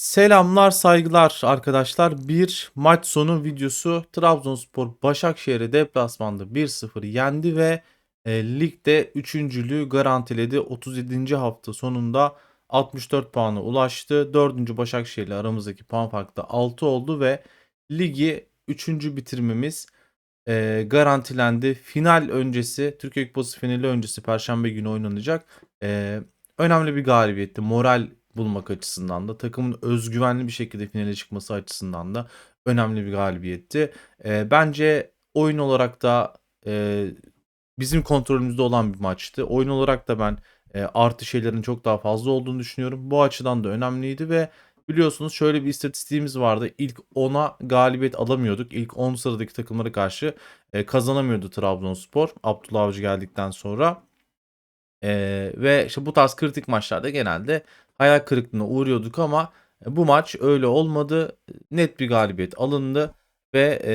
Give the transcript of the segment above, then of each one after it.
Selamlar, saygılar arkadaşlar. Bir maç sonu videosu. Trabzonspor Başakşehir'i deplasmanda 1-0 yendi ve e, ligde 3.lüğü garantiledi. 37. hafta sonunda 64 puana ulaştı. 4. Başakşehir ile aramızdaki puan farkı da 6 oldu ve ligi 3. bitirmemiz e, garantilendi. Final öncesi, Türkiye Kupası finali öncesi Perşembe günü oynanacak. E, önemli bir galibiyetti. Moral bulmak açısından da takımın özgüvenli bir şekilde finale çıkması açısından da önemli bir galibiyetti. E, bence oyun olarak da e, bizim kontrolümüzde olan bir maçtı. Oyun olarak da ben e, artı şeylerin çok daha fazla olduğunu düşünüyorum. Bu açıdan da önemliydi ve biliyorsunuz şöyle bir istatistiğimiz vardı. İlk 10'a galibiyet alamıyorduk. İlk 10 sıradaki takımlara karşı e, kazanamıyordu Trabzonspor. Abdullah Avcı geldikten sonra. E, ve işte bu tarz kritik maçlarda genelde hayal kırıklığına uğruyorduk ama e, bu maç öyle olmadı. Net bir galibiyet alındı ve e,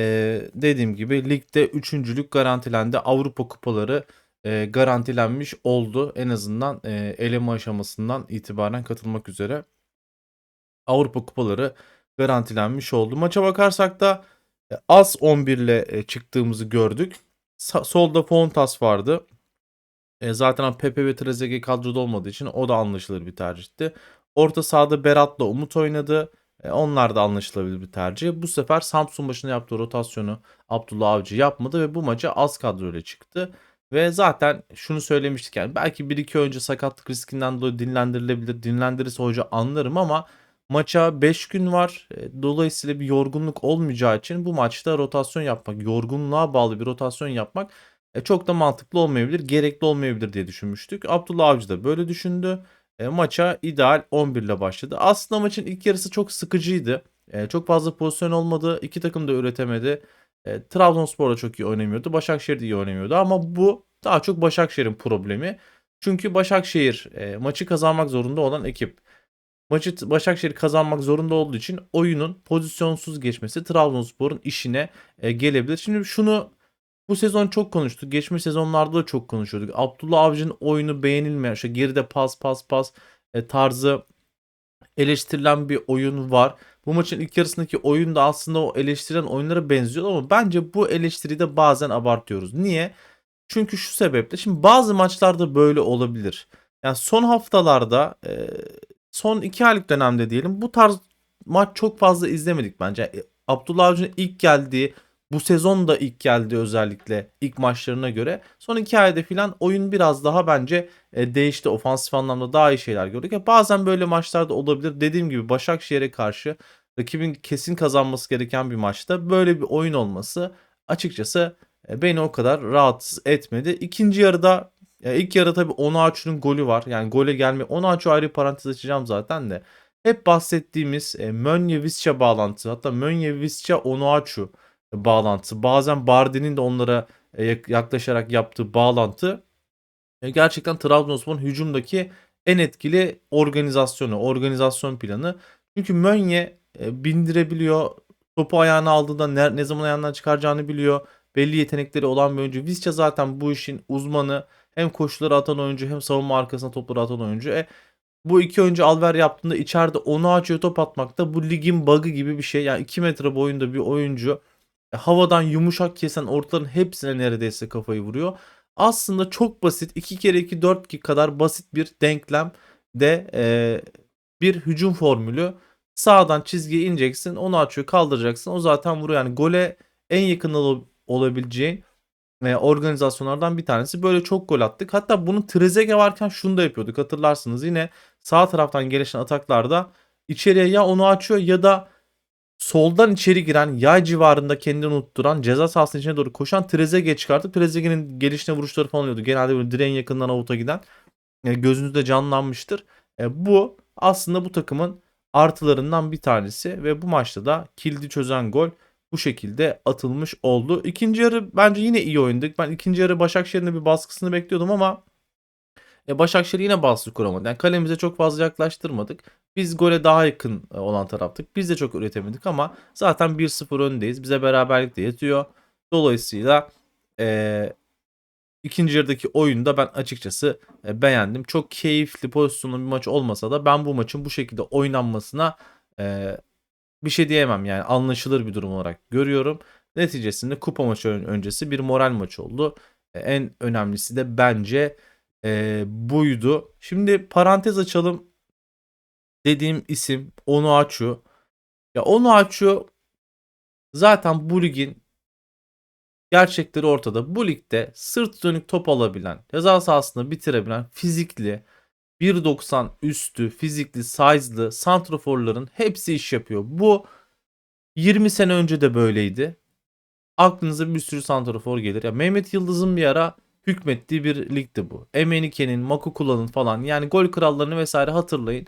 dediğim gibi ligde üçüncülük garantilendi. Avrupa kupaları e, garantilenmiş oldu. En azından e, eleme aşamasından itibaren katılmak üzere. Avrupa kupaları garantilenmiş oldu. Maça bakarsak da e, az 11 ile e, çıktığımızı gördük. Sa- solda Fontas vardı. E, zaten Pepe ve Trezeguet kadroda olmadığı için o da anlaşılır bir tercihti. Orta sahada Berat'la Umut oynadı. E, onlar da anlaşılabilir bir tercih. Bu sefer Samsun başına yaptığı rotasyonu Abdullah Avcı yapmadı ve bu maça az kadroyla çıktı. Ve zaten şunu söylemiştik yani belki 1-2 önce sakatlık riskinden dolayı dinlendirilebilir. Dinlendirirse hoca anlarım ama maça 5 gün var. E, Dolayısıyla bir yorgunluk olmayacağı için bu maçta rotasyon yapmak, yorgunluğa bağlı bir rotasyon yapmak e, çok da mantıklı olmayabilir, gerekli olmayabilir diye düşünmüştük. Abdullah Avcı da böyle düşündü. E, maça ideal 11 ile başladı. Aslında maçın ilk yarısı çok sıkıcıydı. E, çok fazla pozisyon olmadı. İki takım da üretemedi. E, Trabzonspor da çok iyi oynamıyordu. Başakşehir de iyi oynamıyordu ama bu daha çok Başakşehir'in problemi. Çünkü Başakşehir e, maçı kazanmak zorunda olan ekip. Maçı Başakşehir kazanmak zorunda olduğu için oyunun pozisyonsuz geçmesi Trabzonspor'un işine e, gelebilir. Şimdi şunu bu sezon çok konuştuk. Geçmiş sezonlarda da çok konuşuyorduk. Abdullah Avcı'nın oyunu beğenilmeyen, işte geride pas pas pas e, tarzı eleştirilen bir oyun var. Bu maçın ilk yarısındaki oyun da aslında o eleştirilen oyunlara benziyor ama bence bu eleştiriyi de bazen abartıyoruz. Niye? Çünkü şu sebeple şimdi bazı maçlarda böyle olabilir. Yani son haftalarda e, son iki aylık dönemde diyelim bu tarz maç çok fazla izlemedik bence. E, Abdullah Avcı'nın ilk geldiği bu sezon da ilk geldi özellikle ilk maçlarına göre. Son iki ayda filan oyun biraz daha bence e, değişti. Ofansif anlamda daha iyi şeyler gördük. Ya bazen böyle maçlarda olabilir. Dediğim gibi Başakşehir'e karşı rakibin kesin kazanması gereken bir maçta böyle bir oyun olması açıkçası e, beni o kadar rahatsız etmedi. İkinci yarıda ya ilk yarıda tabii Onaçu'nun golü var. Yani gole gelme Onaçu ayrı parantez açacağım zaten de. Hep bahsettiğimiz e, Mönye Visca bağlantısı hatta Mönye Visca Onaçu bağlantısı. Bazen Bardi'nin de onlara e, yaklaşarak yaptığı bağlantı e, gerçekten Trabzonspor'un hücumdaki en etkili organizasyonu, organizasyon planı. Çünkü Mönye e, bindirebiliyor. Topu ayağına aldığında ne, ne zaman ayağından çıkaracağını biliyor. Belli yetenekleri olan bir oyuncu. Visca zaten bu işin uzmanı. Hem koşuları atan oyuncu hem savunma arkasına topları atan oyuncu. E, bu iki oyuncu alver yaptığında içeride onu açıyor top atmakta bu ligin bug'ı gibi bir şey. Yani 2 metre boyunda bir oyuncu havadan yumuşak kesen ortaların hepsine neredeyse kafayı vuruyor. Aslında çok basit 2 kere 2 4 kadar basit bir denklem de e, bir hücum formülü. Sağdan çizgiye ineceksin onu açıyor kaldıracaksın o zaten vuruyor. Yani gole en yakın ol- olabileceğin e, organizasyonlardan bir tanesi. Böyle çok gol attık. Hatta bunu Trezeguet varken şunu da yapıyorduk hatırlarsınız. Yine sağ taraftan gelişen ataklarda içeriye ya onu açıyor ya da soldan içeri giren yay civarında kendini unutturan ceza sahasının içine doğru koşan Trezeguet çıkartıp Trezeguet'in gelişine vuruşları falan oluyordu. Genelde böyle direğin yakından avuta giden e, gözünüzde canlanmıştır. E, bu aslında bu takımın artılarından bir tanesi ve bu maçta da kilidi çözen gol bu şekilde atılmış oldu. İkinci yarı bence yine iyi oynadık. Ben ikinci yarı Başakşehir'in bir baskısını bekliyordum ama e, Başakşehir yine baskı kuramadı. Yani kalemize çok fazla yaklaştırmadık. Biz gole daha yakın e, olan taraftık. Biz de çok üretemedik ama zaten 1-0 öndeyiz. Bize beraberlik de yetiyor. Dolayısıyla e, ikinci yarıdaki oyunda ben açıkçası e, beğendim. Çok keyifli pozisyonlu bir maç olmasa da ben bu maçın bu şekilde oynanmasına Eee, bir şey diyemem yani anlaşılır bir durum olarak görüyorum. Neticesinde kupa maçı ön- öncesi bir moral maçı oldu. E, En önemlisi de bence e, buydu. Şimdi parantez açalım. Dediğim isim Onuachu. Ya Onuachu zaten bu ligin gerçekleri ortada. Bu ligde sırt dönük top alabilen, ceza sahasında bitirebilen fizikli, 1.90 üstü, fizikli, size'lı santroforların hepsi iş yapıyor. Bu 20 sene önce de böyleydi. Aklınıza bir sürü santrafor gelir. Ya Mehmet Yıldız'ın bir ara hükmettiği bir ligdi bu. Emenike'nin, Makukula'nın falan yani gol krallarını vesaire hatırlayın.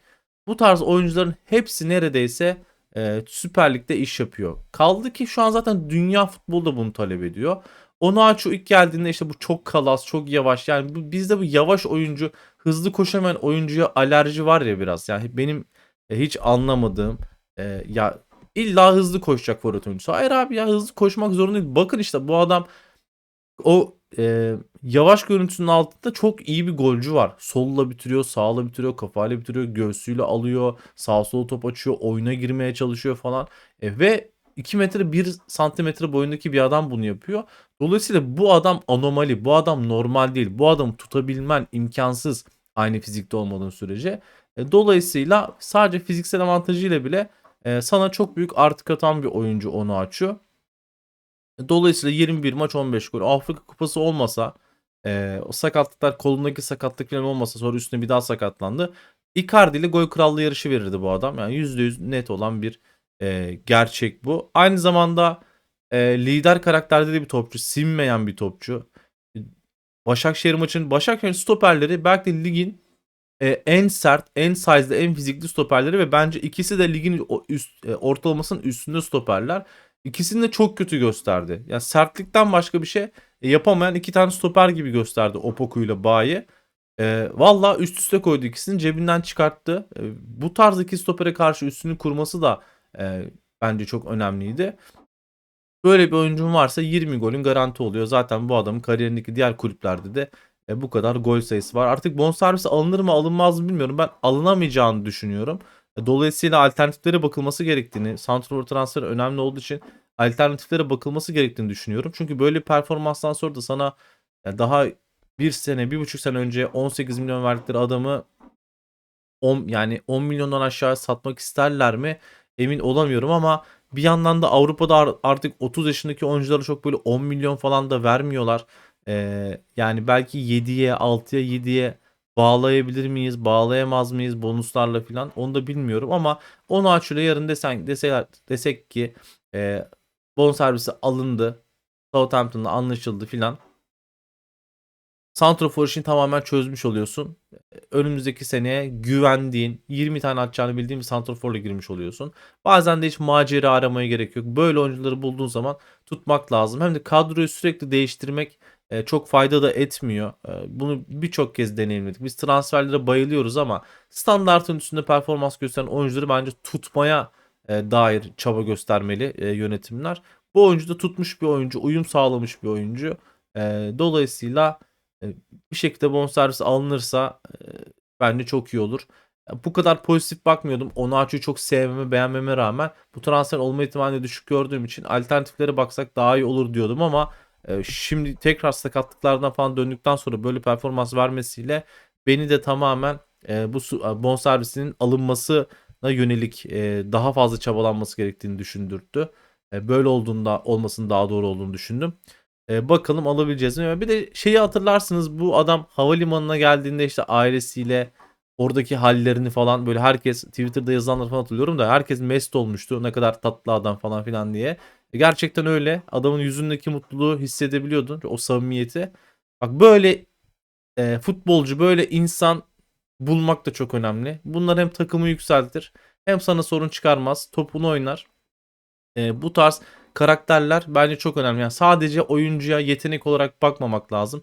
Bu tarz oyuncuların hepsi neredeyse e, Süper Lig'de iş yapıyor. Kaldı ki şu an zaten dünya futbolu da bunu talep ediyor. Onuachu ilk geldiğinde işte bu çok kalas, çok yavaş. Yani bu, bizde bu yavaş oyuncu, hızlı koşamayan oyuncuya alerji var ya biraz. Yani benim e, hiç anlamadığım e, ya illa hızlı koşacak forvet oyuncusu. Hayır abi ya hızlı koşmak zorunda değil. Bakın işte bu adam o e, yavaş görüntüsünün altında çok iyi bir golcü var. Solla bitiriyor, sağla bitiriyor, kafayla bitiriyor, göğsüyle alıyor, sağ sol top açıyor, oyuna girmeye çalışıyor falan. E, ve 2 metre 1 santimetre boyundaki bir adam bunu yapıyor. Dolayısıyla bu adam anomali, bu adam normal değil. Bu adamı tutabilmen imkansız aynı fizikte olmadığın sürece. E, dolayısıyla sadece fiziksel avantajıyla bile e, sana çok büyük artı katan bir oyuncu onu açıyor. Dolayısıyla 21 maç 15 gol. Afrika Kupası olmasa e, o sakatlıklar kolundaki sakatlık falan olmasa sonra üstüne bir daha sakatlandı. Icardi ile gol krallığı yarışı verirdi bu adam. Yani %100 net olan bir e, gerçek bu. Aynı zamanda e, lider karakterde de bir topçu. Sinmeyen bir topçu. Başakşehir maçının Başakşehir stoperleri belki de ligin e, en sert, en size'lı, en fizikli stoperleri ve bence ikisi de ligin üst, e, ortalamasının üstünde stoperler. İkisini de çok kötü gösterdi. Yani sertlikten başka bir şey e, yapamayan iki tane stoper gibi gösterdi Opoku ile Bayi. E, Valla üst üste koydu ikisini cebinden çıkarttı. E, bu tarz iki stopere karşı üstünü kurması da e, bence çok önemliydi. Böyle bir oyuncun varsa 20 golün garanti oluyor. Zaten bu adamın kariyerindeki diğer kulüplerde de e, bu kadar gol sayısı var. Artık bonservisi alınır mı alınmaz mı bilmiyorum. Ben alınamayacağını düşünüyorum. E, Dolayısıyla alternatiflere bakılması gerektiğini, santrafor transferi önemli olduğu için alternatiflere bakılması gerektiğini düşünüyorum. Çünkü böyle bir performanstan sonra da sana daha bir sene, bir buçuk sene önce 18 milyon verdikleri adamı 10 yani 10 milyondan aşağı satmak isterler mi? Emin olamıyorum ama bir yandan da Avrupa'da ar- artık 30 yaşındaki oyunculara çok böyle 10 milyon falan da vermiyorlar. Ee, yani belki 7'ye, 6'ya, 7'ye bağlayabilir miyiz, bağlayamaz mıyız bonuslarla falan onu da bilmiyorum ama onu açıyla yarın desen, deseler, desek ki e, bonservisi alındı. Southampton'la anlaşıldı filan. Santrafor işini tamamen çözmüş oluyorsun. Önümüzdeki seneye güvendiğin 20 tane atacağını bildiğin bir santraforla girmiş oluyorsun. Bazen de hiç macera aramaya gerek yok. Böyle oyuncuları bulduğun zaman tutmak lazım. Hem de kadroyu sürekli değiştirmek e, çok fayda da etmiyor. E, bunu birçok kez deneyimledik. Biz transferlere bayılıyoruz ama standartın üstünde performans gösteren oyuncuları bence tutmaya e, dair çaba göstermeli yönetimler. Bu oyuncu da tutmuş bir oyuncu, uyum sağlamış bir oyuncu. Dolayısıyla bir şekilde bonservis alınırsa e, bence çok iyi olur. Bu kadar pozitif bakmıyordum. Onaçu'yu çok sevmeme, beğenmeme rağmen bu transfer olma ihtimalini düşük gördüğüm için alternatiflere baksak daha iyi olur diyordum ama e, şimdi tekrar sakatlıklardan falan döndükten sonra böyle performans vermesiyle beni de tamamen e, bu bonservisinin alınmasına yönelik e, daha fazla çabalanması gerektiğini düşündürttü. E, böyle olduğunda olmasının daha doğru olduğunu düşündüm. E, bakalım alabileceğiz mi? Bir de şeyi hatırlarsınız bu adam havalimanına geldiğinde işte ailesiyle oradaki hallerini falan böyle herkes Twitter'da yazılanları falan hatırlıyorum da herkes mest olmuştu. Ne kadar tatlı adam falan filan diye. E, gerçekten öyle. Adamın yüzündeki mutluluğu hissedebiliyordun. O samimiyeti. Bak böyle e, futbolcu böyle insan bulmak da çok önemli. Bunlar hem takımı yükseltir hem sana sorun çıkarmaz. Topunu oynar. E, bu tarz karakterler bence çok önemli. Yani sadece oyuncuya yetenek olarak bakmamak lazım.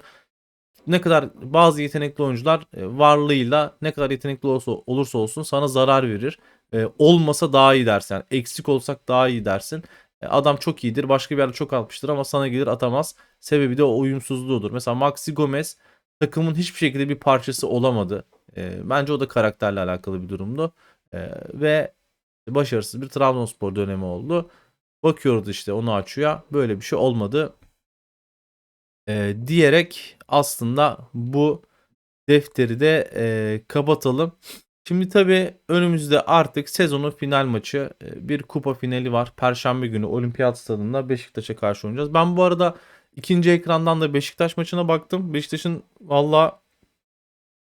Ne kadar bazı yetenekli oyuncular e, varlığıyla ne kadar yetenekli olursa, olursa olsun sana zarar verir. E, olmasa daha iyi dersin. Yani eksik olsak daha iyi dersin. E, adam çok iyidir. Başka bir yerde çok atmıştır ama sana gelir atamaz. Sebebi de o uyumsuzluğudur. Mesela Maxi Gomez takımın hiçbir şekilde bir parçası olamadı. E, bence o da karakterle alakalı bir durumdu. E, ve başarısız bir Trabzonspor dönemi oldu. Bakıyoruz işte onu açıyor. Böyle bir şey olmadı. Diyerek aslında bu defteri de kapatalım. Şimdi tabii önümüzde artık sezonun final maçı e, bir kupa finali var. Perşembe günü Olimpiyat Stadında Beşiktaş'a karşı oynayacağız. Ben bu arada ikinci ekrandan da Beşiktaş maçına baktım. Beşiktaş'ın valla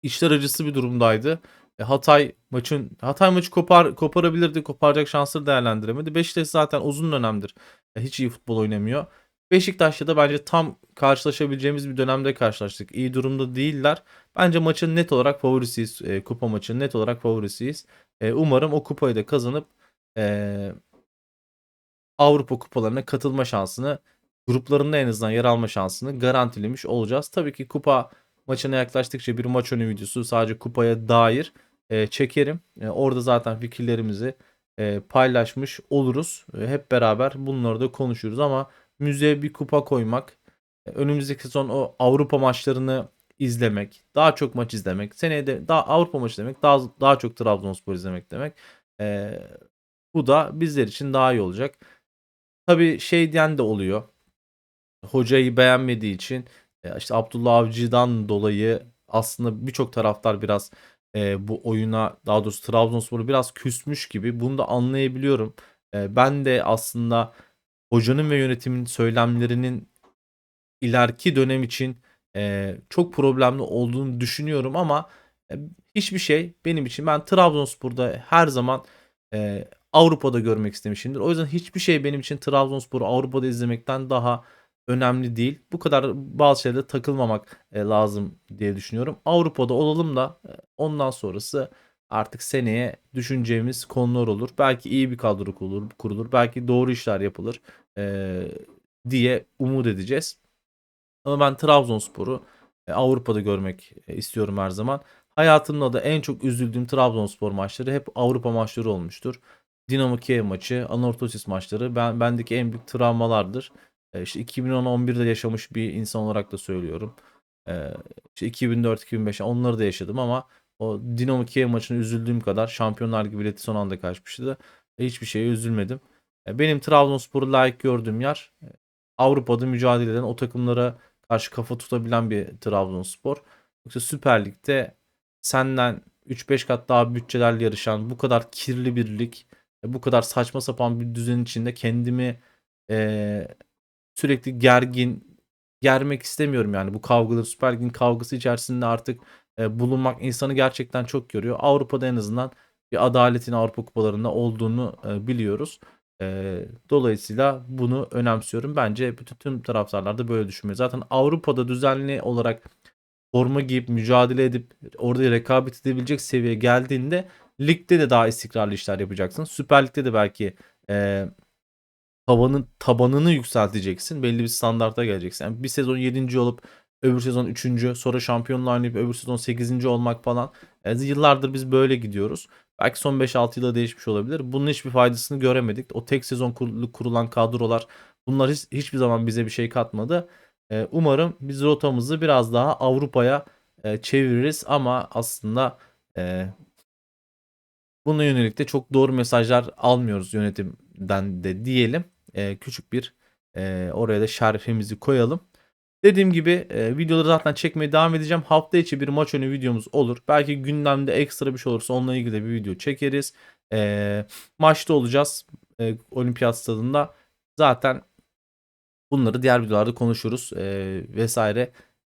işler acısı bir durumdaydı. E, Hatay maçın Hatay maçı kopar koparabilirdi. Koparacak şansları değerlendiremedi. Beşiktaş zaten uzun dönemdir e, hiç iyi futbol oynamıyor. Beşiktaş'ta da bence tam karşılaşabileceğimiz bir dönemde karşılaştık. İyi durumda değiller. Bence maçın net olarak favorisiyiz. E, kupa maçının net olarak favorisiyiz. E, umarım o kupayı da kazanıp e, Avrupa kupalarına katılma şansını gruplarında en azından yer alma şansını garantilemiş olacağız. Tabii ki kupa maçına yaklaştıkça bir maç önü videosu sadece kupaya dair e, çekerim. E, orada zaten fikirlerimizi e, paylaşmış oluruz. E, hep beraber bunları da konuşuruz ama müzeye bir kupa koymak, e, önümüzdeki sezon o Avrupa maçlarını izlemek, daha çok maç izlemek, seneye de daha Avrupa maçı demek, daha daha çok Trabzonspor izlemek demek. E, bu da bizler için daha iyi olacak. Tabii şey diyen de oluyor. Hocayı beğenmediği için e, işte Abdullah Avcı'dan dolayı aslında birçok taraftar biraz e, bu oyuna daha doğrusu Trabzonspor'u biraz küsmüş gibi. Bunu da anlayabiliyorum. E, ben de aslında hocanın ve yönetimin söylemlerinin ileriki dönem için e, çok problemli olduğunu düşünüyorum ama e, hiçbir şey benim için ben Trabzonspor'da her zaman e, Avrupa'da görmek istemişimdir. O yüzden hiçbir şey benim için Trabzonspor'u Avrupa'da izlemekten daha önemli değil. Bu kadar bazı şeylere takılmamak e, lazım diye düşünüyorum. Avrupa'da olalım da e, ondan sonrası artık seneye düşüneceğimiz konular olur. Belki iyi bir kadro kurulur, kurulur. Belki doğru işler yapılır e, diye umut edeceğiz. Ama ben Trabzonspor'u e, Avrupa'da görmek e, istiyorum her zaman. Hayatımda da en çok üzüldüğüm Trabzonspor maçları hep Avrupa maçları olmuştur. Dinamo Kiev maçı, Anorthosis maçları ben bendeki en büyük travmalardır. E, işte 2010-11'de yaşamış bir insan olarak da söylüyorum. E, işte 2004-2005 onları da yaşadım ama o Dinamo Kiev maçına üzüldüğüm kadar Şampiyonlar gibi bileti son anda kaçmıştı. Hiçbir şeye üzülmedim. E, benim Trabzonspor'u layık gördüğüm yer e, Avrupa'da mücadele eden o takımlara karşı kafa tutabilen bir Trabzonspor. Yoksa Süper Lig'de senden 3-5 kat daha bütçelerle yarışan bu kadar kirli bir lig, bu kadar saçma sapan bir düzen içinde kendimi e, sürekli gergin germek istemiyorum yani bu kavgaları Süper Lig'in kavgası içerisinde artık e, bulunmak insanı gerçekten çok görüyor. Avrupa'da en azından bir adaletin Avrupa kupalarında olduğunu e, biliyoruz. E, dolayısıyla bunu önemsiyorum. Bence bütün tüm taraftarlar da böyle düşünüyor. Zaten Avrupa'da düzenli olarak forma giyip mücadele edip orada rekabet edebilecek seviyeye geldiğinde ligde de daha istikrarlı işler yapacaksın. Süper Lig'de de belki e, tavanın tabanını yükselteceksin. Belli bir standarta geleceksin. Yani bir sezon 7. olup öbür sezon 3. sonra şampiyonluğa oynayıp öbür sezon 8. olmak falan. Yani yıllardır biz böyle gidiyoruz. Belki son 5-6 yılda değişmiş olabilir. Bunun hiçbir faydasını göremedik. O tek sezon kurulan kadrolar bunlar hiç, hiçbir zaman bize bir şey katmadı. Ee, umarım biz rotamızı biraz daha Avrupa'ya e, çeviririz ama aslında e, buna yönelik de çok doğru mesajlar almıyoruz yönetimden de diyelim. E, küçük bir e, oraya da şerifimizi koyalım. Dediğim gibi e, videoları zaten çekmeye devam edeceğim. Hafta içi bir maç önü videomuz olur. Belki gündemde ekstra bir şey olursa onunla ilgili de bir video çekeriz. E, maçta olacağız e, olimpiyat stadında. Zaten bunları diğer videolarda konuşuruz e, vesaire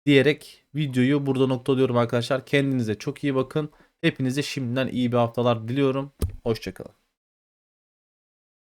diyerek videoyu burada noktalıyorum arkadaşlar. Kendinize çok iyi bakın. Hepinize şimdiden iyi bir haftalar diliyorum. Hoşçakalın.